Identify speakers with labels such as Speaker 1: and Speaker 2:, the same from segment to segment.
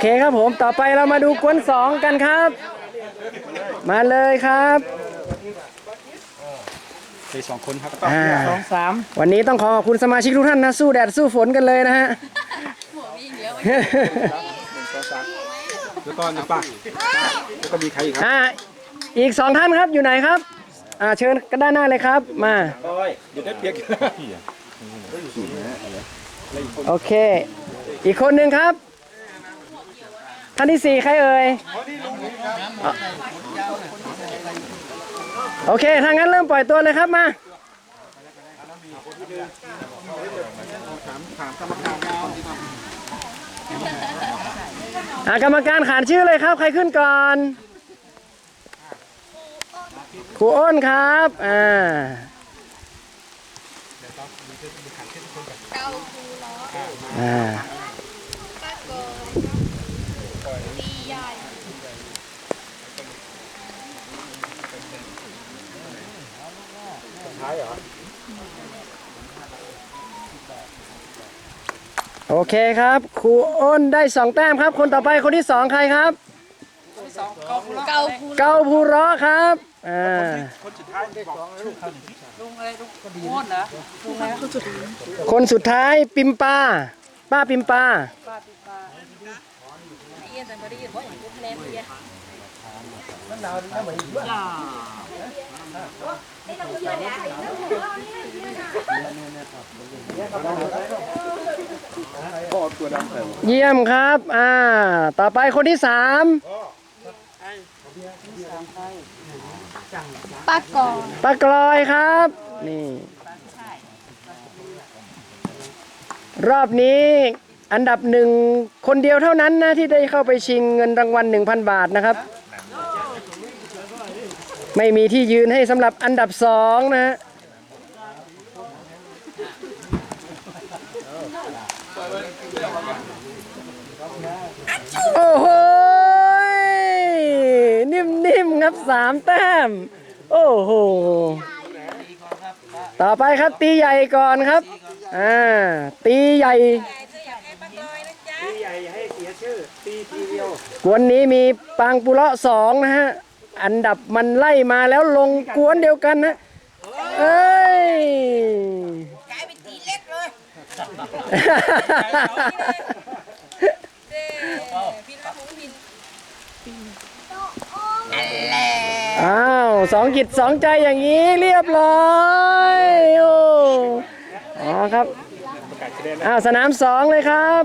Speaker 1: เคครับผมต่อไปเรามาดูกวนสองกันครับ มาเลยครับ
Speaker 2: มีสองคนครับ
Speaker 1: อ่า
Speaker 2: สองสาม
Speaker 1: วันนี้ต้องขอขอบคุณสมาชิกทุกท่านนะสู้แดดสู้ฝนกันเลยนะฮะ
Speaker 2: หนึ่งสองสามแล้วก็น้ำปลาแล้วก็มีใครอีกครับ
Speaker 1: อ่าอีกสองท่านครับอยู่ไหนครับอ่าเชิญกันด้านหน้าเลยครับ มา
Speaker 2: โอ้ยเดี๋ยวได้เปียก
Speaker 1: โอเค อีกคนหนึ่งครับ ท่านที่สี่ใครเอ่ยโอเคถ้างั้นเริ่มปล่อยตัวเลยครับมาอากรรมการขานชื่อเลยครับ ใครขึ้นก่อนครูอ้นครับอ่า
Speaker 3: อ่า โกตีใหญ่
Speaker 1: โอเคครับครูอ้นได้สองแต้มครับ คนต่อไปคนที่สองใครครับ
Speaker 3: เกาคู
Speaker 1: เกาภูเราะครับอ่าคนสุดท้ายปิมปาป้าปิมปา
Speaker 3: เอีย นแต่ไม่ได้ยินเราอย่างพวกแนมเอีย
Speaker 2: พ่อตัวดำใส่
Speaker 1: เยี่ยมครับ อ่า ต่อไปคนที่สาม
Speaker 3: ป้ากอ
Speaker 1: ป้ากลอยครับ นี่ รอบนี้ อันดับหนึ่งคนเดียวเท่านั้นนะที่ได้เข้าไปชิงเงินรางวัล 1,000 บาทนะครับ ไม่มีที่ยืนให้สำหรับอันดับสองนะฮะโอ้โหนิ่มๆครับสามแต้ม โอ้โห ต่อไปครับตีใหญ่ก่อนครับ อ่า ตีใหญ่ กวนนี้มีปางปุเลาะสองนะฮะ อันดับมันไล่มาแล้วลงกวนเดียวกันนะ เอ้ย
Speaker 3: กลายเป็นตีเล็กเลยพินมาผมพิน
Speaker 1: อ้าวสองจิตสองใจอย่างนี้เรียบร้อยโอ้อ๋อครับอ้าวสนามสองเลยครับ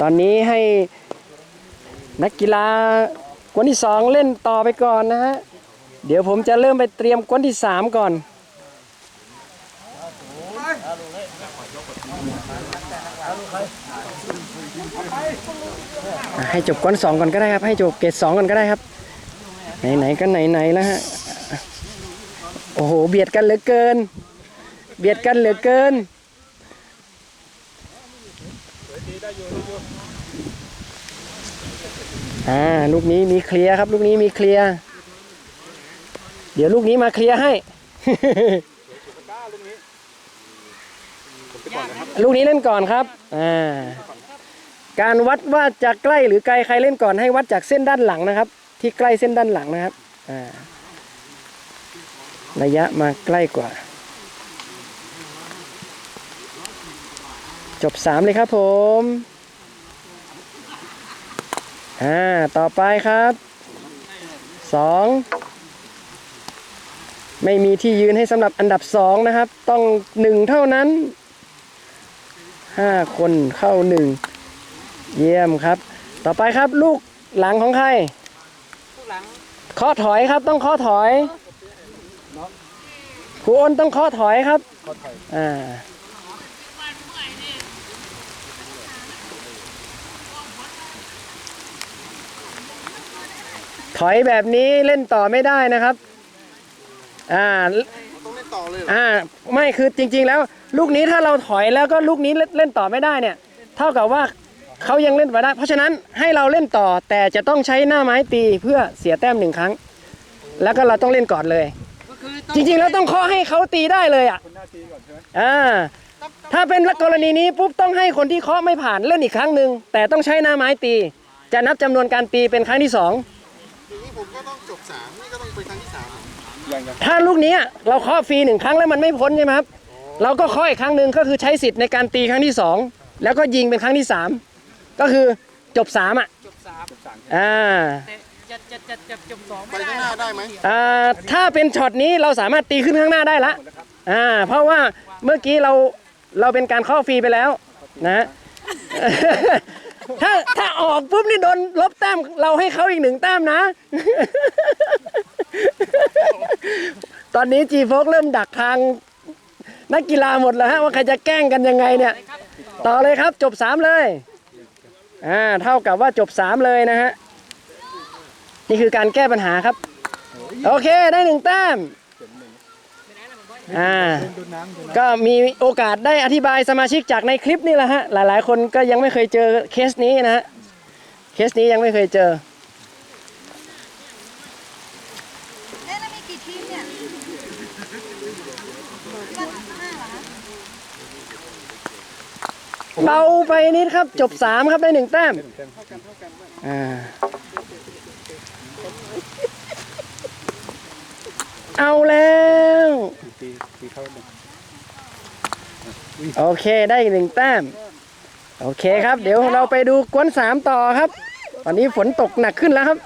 Speaker 1: ตอน
Speaker 2: นี้
Speaker 1: ให้นักกีฬากวนที่สองเล่นต่อไปก่อนนะฮะ เดี๋ยวผมจะเริ่มไปเตรียมกวนที่สามก่อนให้จบก้อนสองก่อนก็ได้ครับ ให้จบเกรดสองก่อนก็ได้ครับ ไหนๆก็ไหนๆแล้วฮะ โอ้โห เบียดกันเหลือเกิน เบียดกันเหลือเกิน อ่าลูกนี้มีเคลียร์ครับ ลูกนี้มีเคลียร์เดี๋ยวลูกนี้มาเคลียร์ให้ ลูกนี้เล่นก่อนครับอ่าการวัดว่าจะใกล้หรือไกลใครเล่นก่อนให้วัดจากเส้นด้านหลังนะครับ ที่ใกล้เส้นด้านหลังนะครับอ่าระยะมาใกล้กว่า จบสามเลยครับผมอ่าต่อไปครับสองไม่มีที่ยืนให้สำหรับอันดับสองนะครับ ต้องหนึ่งเท่านั้นห้าคนเข้าหนึ่งเยี่ยมครับ ต่อไปครับลูกหลังของใครเคาะถอยครับต้องเคาะถอยครูอ้นต้องเคาะถอยครับอ่า ถอยแบบนี้เล่นต่อไม่ได้นะครับ อ่า
Speaker 4: ต้องเล่นต่อเลยเหรอ
Speaker 1: อ่าไม่คือจริง ๆ แล้ว ลูกนี้ถ้าเราถอยแล้วก็ลูกนี้เล่นเล่นต่อไม่ได้เนี่ย เท่ากับว่าเขายังเล่นต่อได้ เพราะฉะนั้นให้เราเล่นต่อแต่จะต้องใช้หน้าไม้ตีเพื่อเสียแต้มหนึ่งครั้ง แล้วก็เราต้องเล่นก่อนเลยจริงๆแล้วต้องเคาะให้เขาตีได้เลยอะ
Speaker 2: คนหน้าตีก่อนใช่ไหม
Speaker 1: อ่าถ้าเป็นกรณีนี้ปุ๊บต้องให้คนที่เคาะไม่ผ่านเล่นอีกครั้งหนึ่งแต่ต้องใช้หน้าไม้ตี จะนับจำนวนการตีเป็นครั้งที่สอง
Speaker 4: อย่างนี้ ผมก็ต้องจบสามนี่ก็ต้องเป็นครั้งที่สามเหรอ
Speaker 2: ยังยัง
Speaker 1: ถ้าลูกนี้เราเคาะฟรีหนึ่งครั้งแล้วมันไม่พ้นใช่ไหมครับเราก็เคาะอีกครั้งหนึ่งก็คือใช้สิทธิ์ในการตีครั้งที่สองแล้วก็ยิงเป็นครั้งที่สามก็คือจบสามอะ
Speaker 2: จบสาม
Speaker 1: อ่า
Speaker 5: จะจะจะจะจบสอง
Speaker 4: ไป
Speaker 5: ไม่ได้
Speaker 4: ข้างหน้าได้ไหม
Speaker 1: อ่าถ้าเป็นช็อตนี้เราสามารถตีขึ้นข้างหน้าได้ละอ่าเพราะว่าเมื่อกี้เราเราเป็นการเคาะฟรีไปแล้วนะ ถ้าถ้าออกปุ๊บนี่โดนลบแต้มเราให้เขาอีกหนึ่งแต้มนะ ตอนนี้จีโฟกเริ่มดักทางนักกีฬาหมดแล้วฮะว่าใครจะแกล้งกันยังไงเนี่ย ต่อเลยครับจบสามเลยอ่าเท่ากับว่าจบสามเลยนะฮะ นี่คือการแก้ปัญหาครับ โอเคได้หนึ่งแต้ม อ่า
Speaker 2: ดูน้ำดูน้
Speaker 1: ก็มีโอกาสได้อธิบายสมาชิกจากในคลิปนี่แหละฮะหลายๆ คนก็ยังไม่เคยเจอเคสนี้นะฮะเคสนี้ยังไม่เคยเจอ
Speaker 3: เอ๊ะแล้วมีกี่ทีมเนี่ยวันห้าเหรอคะ
Speaker 1: เบาไปนิดครับจบ3ครับได้หนึ่งแต้มอ่าเอาแล้วำ
Speaker 2: ตีตีเข้าหนึ่ง
Speaker 1: โอเคได้อีกหนึ่งแต้ม โอเคครับ เดี๋ยวเราไปดูกวนสามต่อครับ ตอนนี้ฝนตกหนักขึ้นแล้วครับ